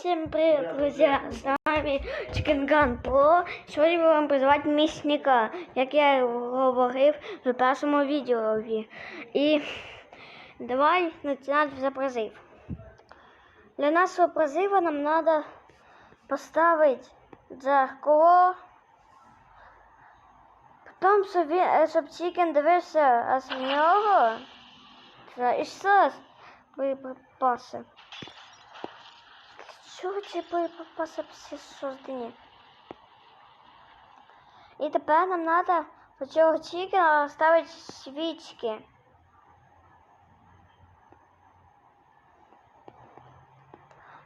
Всем привет, друзья! С вами Чикенган Про. Сьогодні ми вам призивати місника, як я говорив в першому відео. І давай починати за призив. Для нашого призиву нам треба поставити дзеркало. Потім, е, щоб Чікен дивився з нього. І все боєприпаси. Чого ці боєприпаси всі создані? І тепер нам треба до цього чікена ставити свічки.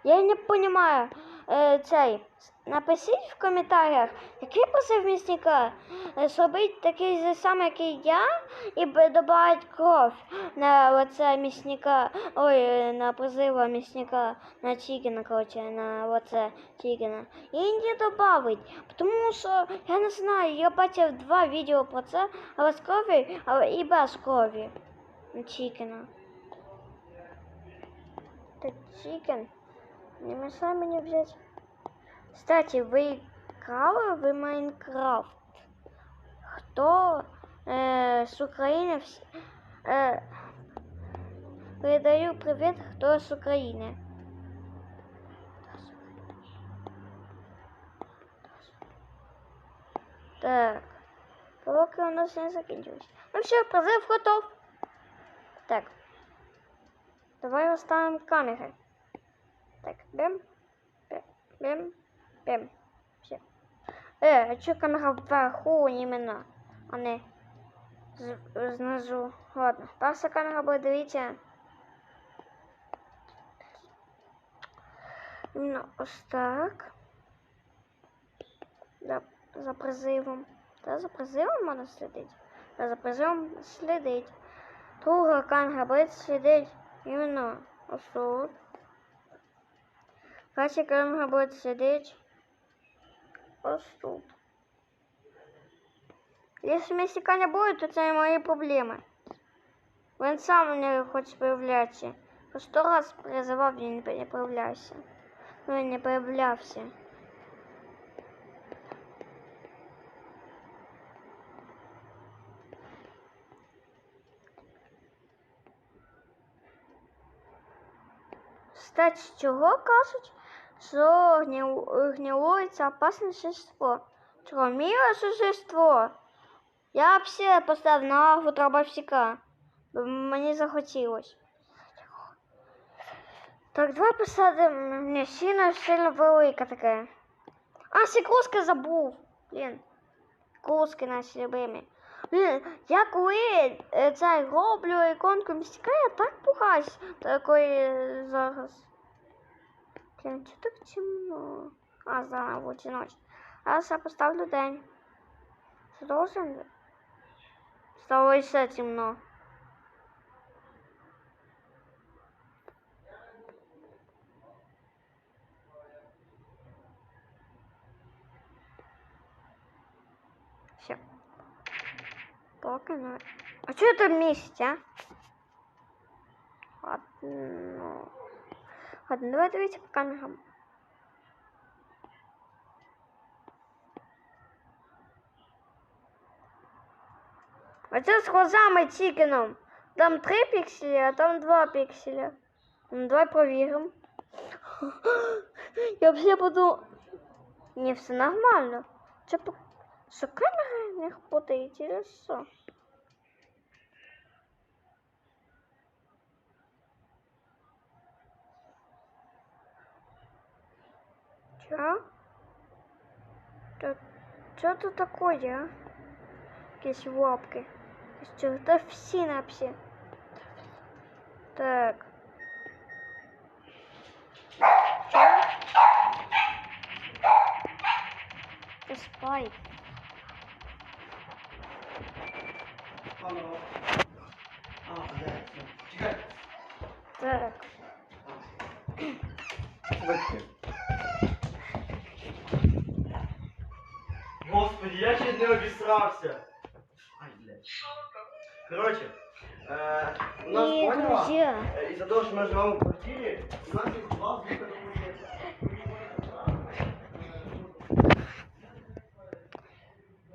Я не понимаю Е, цей. Напишіть в коментарях, який посив місника Е, зробити такий же самий, який я, і додати кров на оце місника, ой, на призива місника, на Чікена, короче, на оце Чікена. І не добавить, тому що, я не знаю, я бачив два відео про це, але з крові, але і без крові на Чікена. Так, Чікен. Не мешай мені взяти. Кстати, ви грали в Майнкрафт? Хто е, з України е, передаю привіт, хто з України. Так. Поки у нас не закінчилось. Ну все, призив готов. Так. Давай оставимо камери. Так, бем, бем, бем, бем. Все. Е, а чё камера вверху іменно, а не знизу? Ладно, перша камера буде, дивіться. Іменно ось так. Да, за призивом. Та за призивом можна слідити. Та за призивом слідить. Друга камера буде слідити іменно ось тут. Третя камера буде сидіти ось тут. Якщо місяка не буде, то це не мої проблеми. Він сам не хоче появлятися. По сто раз призивав, він не не появлявся. Ну, він не появлявся. Кстати, чого кажуть, що гнил- гнилується опасне существо? Чого, миле существо? Я все поставив на дробовщика. бо Мені захотілось. Так, давай посадимо не сильно, сильно велика таке. А, ще куски забув. Блін. Куски наші любимі. Блін, я коли е, це роблю іконку містика, я так пугаюсь такої зараз. Блін, чого так темно? А, заново чи ночь. Зараз я поставлю день. Це должен? Стало ще темно. Все. Поки не. А что это вместе, а? Ладно. Kadınlara Dövüş Bakanlığı. А что с глазами Чікеном. Там 3 пикселя, а там 2 пикселя. Ну, давай проверим. Я вообще буду... Не, все нормально. Це... Що камера не хватает? чи що? Чё? Что тут такое, а? Якісь лапки. Що, та всі на всі. Так. Що? Ти спай. Алло. А, да. Чекай. Так. Батьки. Я ще не обісрався. Ай, блядь. Коротше, е, э, у нас И поняла, друзья. Э, е, із-за того, що ми живемо в квартирі, у нас є два звука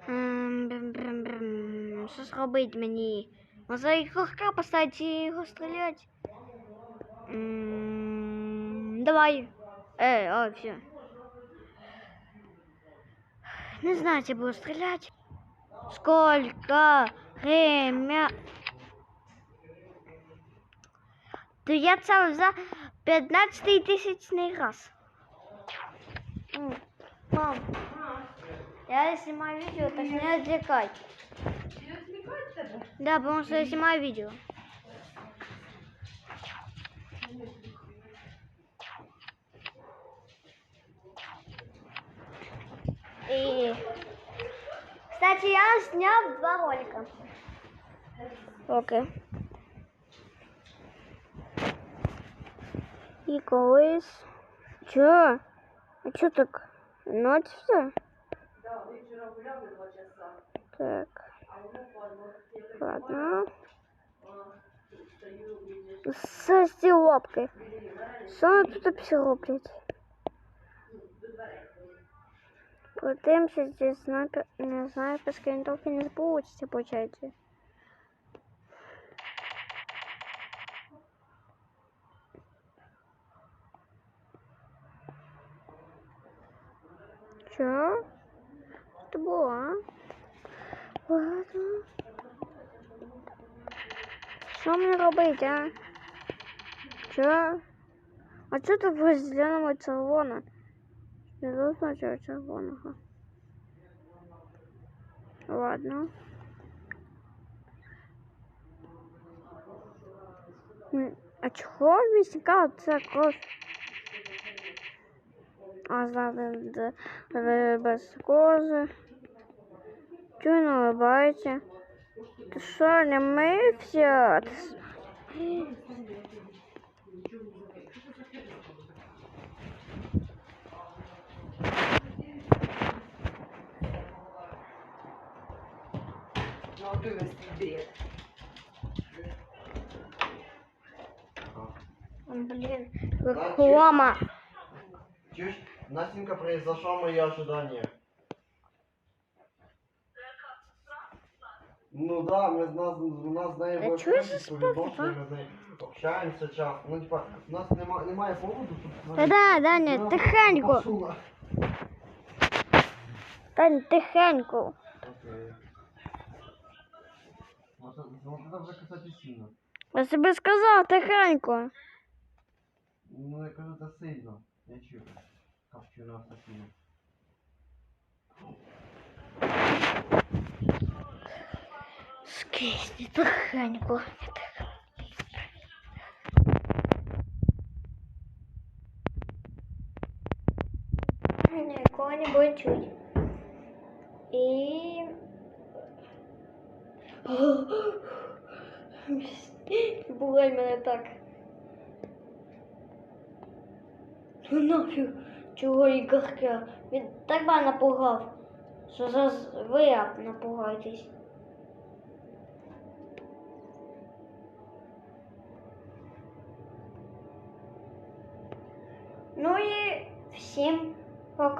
М, брм, брм, брм. Що зробить мені? Може ігрока поставити і його? М, Давай. Э, а, е, о, все. Не знаю, я буду стрелять. Сколько время? То я це за 15 тисячний раз. Мам, я снимаю видео, так не отвлекай. Не. Да, потому что я снимаю видео. И, кстати, я снял два ролика. Окей. І колись. Чо? А чо так? Ночь все? Да, ви вчора гуляли два часа, Так, а воно падло. Я так ладно. а, стою, видиш, Со стілопки. біля мене, Що вони тут всі роблять? до дверей. Подивимося, зі снайпер, не снайперської винтовки не получиться, получається. Що? Що було, а? Ладно. Що мені робити, а? Що? А що тут в зеленому червоне? Не чого червоного. Ладно. А чого міська це кров? А д- без кожи. Чого не улыбається? Ти що, не мився? Ти с- Ну, ти весь твій бред. Блін, Да, реклама. Чуешь, Настенька, произошло мои ожидания. Ну да, мы с нас, у нас з нею Та больше чуєш, дружбы, що любов, спати, ми з нею общаємося часто. Ну, типа, у нас нема, немає поводу тут. Та да, Даня, Ну, тихенько. пошла. Тань, тихенько. Окей. Вот это вот это вже, кстати, сильно. Я собі сказав тихенько. Ну, я кажу, це сильно. Я чую. Капчуна асасина. Скисни тихенько. Нікого не буде чуть. І... Бугай мене так. Ну нафіг, чого Ігорка? Він так мене напугав, що зараз ви як напугаєтесь. Ну і всім пока.